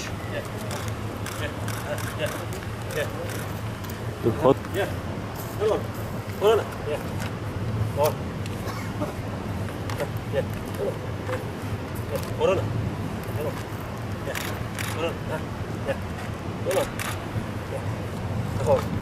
Koş. Gel. Gel. Ha, Gel. Gel. Dur kot. Gel. Gel oğlum. Orana. Gel. Or. Gel. Gel. oğlum. Gel. Gel. Orana. Gel oğlum. Gel. Orana. Ha. Gel. Gel oğlum. Gel. Bak oğlum.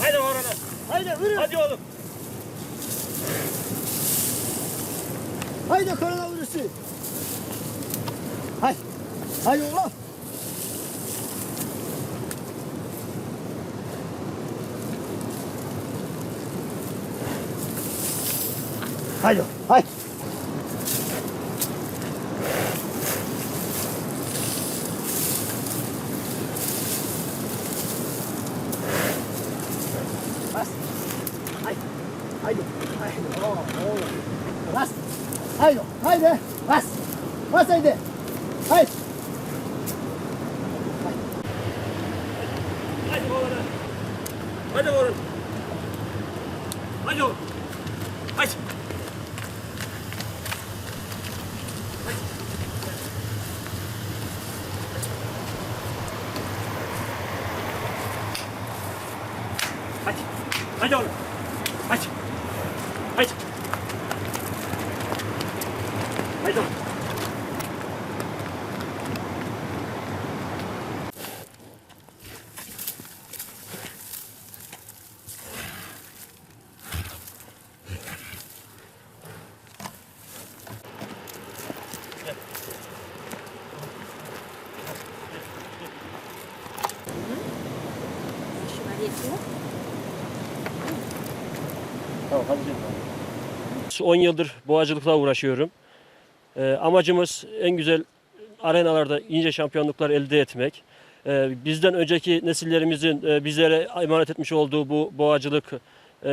Haydi orana. Haydi yürü. Hadi oğlum. Haydi koronavirüsü. Hay. Haydi oğlum. Haydi. Hay. Bas. Hay. Haydi. Haydi. Oo, oo. Bas. Haydi. Haydi. Bas. Bas haydi. Haydi. Hadi oğlum. Hadi oğlum. Hadi oğlum. Hadi. Hadi. Hadi oğlum. Hadi. Hadi. Hadi oğlum. Tamam hadi canım. 10 yıldır boğacılıkla uğraşıyorum. Ee, amacımız en güzel arenalarda ince şampiyonluklar elde etmek. Ee, bizden önceki nesillerimizin e, bizlere emanet etmiş olduğu bu boğacılık e,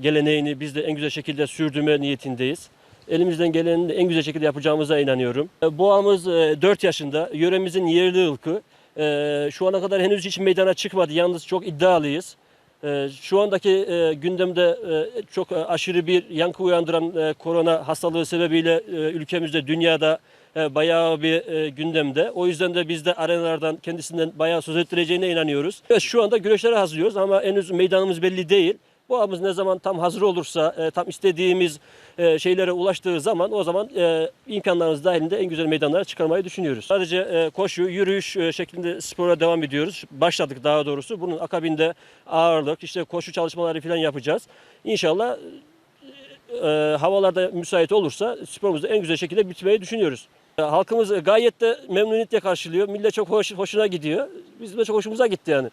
geleneğini biz de en güzel şekilde sürdürme niyetindeyiz. Elimizden gelenin en güzel şekilde yapacağımıza inanıyorum. E, Boğamız e, 4 yaşında, yöremizin yerli ılkı. E, Şu ana kadar henüz hiç meydana çıkmadı. Yalnız çok iddialıyız. Ee, Şu andaki e, gündemde e, çok e, aşırı bir yankı uyandıran korona hastalığı sebebiyle ülkemizde, dünyada bayağı bir gündemde. O yüzden de biz de arenalardan kendisinden bayağı söz ettireceğine inanıyoruz. Şu anda güreşlere hazırlıyoruz ama henüz meydanımız belli değil. Bu avımız ne zaman tam hazır olursa, e, tam istediğimiz e, şeylere ulaştığı zaman o zaman e, imkanlarımız dahilinde en güzel meydanlara çıkarmayı düşünüyoruz. Sadece e, koşu, yürüyüş e, şeklinde spora devam ediyoruz. Başladık daha doğrusu. Bunun akabinde ağırlık, işte koşu çalışmaları falan yapacağız. İnşallah e, havalarda müsait olursa sporumuzu en güzel şekilde bitirmeyi düşünüyoruz. E, Halkımız gayet de memnuniyetle karşılıyor. Millet çok hoş, hoşuna gidiyor. Bizim de çok hoşumuza gitti yani.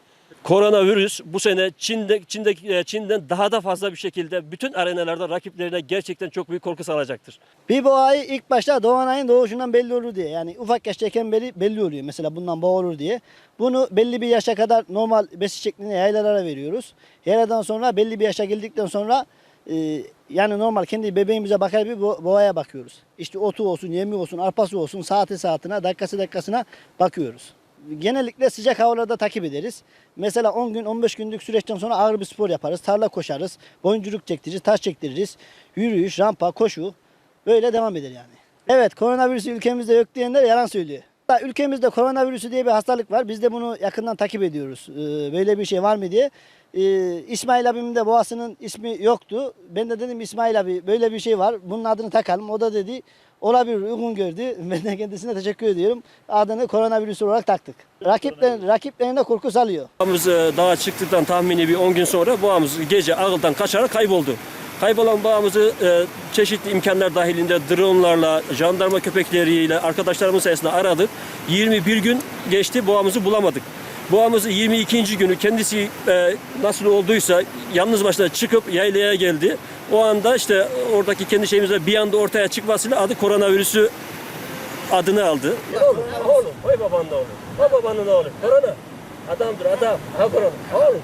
Koronavirüs bu sene Çin'de, Çin'de, Çin'den daha da fazla bir şekilde bütün arenalarda rakiplerine gerçekten çok büyük korku salacaktır. Bir boğayı ilk başta doğan ayın doğuşundan belli olur diye. Yani ufak yaştayken belli, belli oluyor. Mesela bundan boğa olur diye. Bunu belli bir yaşa kadar normal besi şeklinde yaylalara veriyoruz. Yayladan sonra belli bir yaşa geldikten sonra e, yani normal kendi bebeğimize bakar bir bo- boğaya bakıyoruz. İşte otu olsun, yemi olsun, arpası olsun saati saatine, dakikası dakikasına bakıyoruz. Genellikle sıcak havalarda takip ederiz. Mesela 10 gün 15 günlük süreçten sonra ağır bir spor yaparız. Tarla koşarız, boyunculuk çektiririz, taş çektiririz. Yürüyüş, rampa, koşu böyle devam eder yani. Evet koronavirüsü ülkemizde yok diyenler yalan söylüyor. Da Ülkemizde koronavirüsü diye bir hastalık var. Biz de bunu yakından takip ediyoruz. Ee, böyle bir şey var mı diye. Ee, İsmail abimin de boğasının ismi yoktu. Ben de dedim İsmail abi böyle bir şey var. Bunun adını takalım. O da dedi olabilir uygun gördü. Ben de kendisine teşekkür ediyorum. Adını koronavirüs olarak taktık. Rakipler, rakiplerine korku salıyor. Boğamız e, dağa çıktıktan tahmini bir 10 gün sonra boğamız gece ağıldan kaçarak kayboldu. Kaybolan bağımızı e, çeşitli imkanlar dahilinde dronlarla, jandarma köpekleriyle arkadaşlarımız sayesinde aradık. 21 gün geçti boğamızı bulamadık. Boğamızı 22. günü kendisi e, nasıl olduysa yalnız başına çıkıp yaylaya geldi. O anda işte oradaki kendi şeyimizle bir anda ortaya çıkmasıyla adı koronavirüsü adını aldı. Oğlum, oğlum, koy babanın oğlu. Koy babanın oğlu. Korona. Adamdır adam. Ha korona. Oğlum.